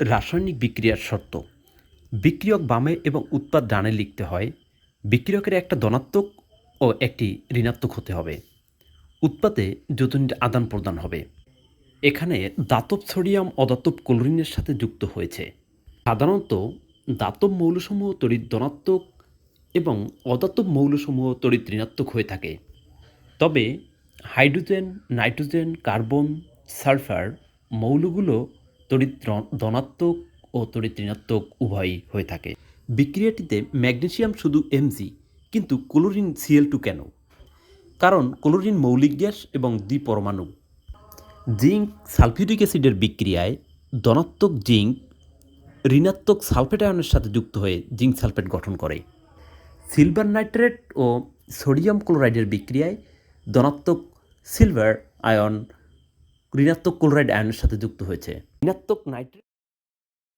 রাসায়নিক বিক্রিয়ার শর্ত। বিক্রিয়ক বামে এবং উৎপাদ ডানে লিখতে হয়, বিক্রিয়কের একটা ধনাত্মক ও একটি ঋণাত্মক হতে হবে। উৎপাদে যোজনীর আদান প্রদান হবে। এখানে দাতব সোডিয়াম অদাতব ক্লোরিনের সাথে যুক্ত হয়েছে। সাধারণত দাতব মৌলসমূহ তড়িৎ ধনাত্মক এবং অদাতব মৌলসমূহ তড়িৎ ঋণাত্মক হয়ে থাকে। তবে হাইড্রোজেন, নাইট্রোজেন, কার্বন, সালফার মৌলগুলো তড়িৎ ধনাত্মক ও তড়িৎ ঋণাত্মক উভয়ই হয়ে থাকে। বিক্রিয়াটিতে ম্যাগনেসিয়াম শুধু এমজি কিন্তু ক্লোরিন সিএল টু কেন? কারণ ক্লোরিন মৌলিক গ্যাস এবং দ্বিপরমাণু। জিঙ্ক সালফিউরিক অ্যাসিডের বিক্রিয়ায় ধনাত্মক জিঙ্ক ঋণাত্মক সালফেট আয়নের সাথে যুক্ত হয়ে জিঙ্ক সালফেট গঠন করে। সিলভার নাইট্রেট ও সোডিয়াম ক্লোরাইডের বিক্রিয়ায় ধনাত্মক সিলভার আয়ন ঋণাত্মক ক্লোরাইড আয়নের সাথে যুক্ত হয়েছে। ঋণাত্মক নাইট্রেট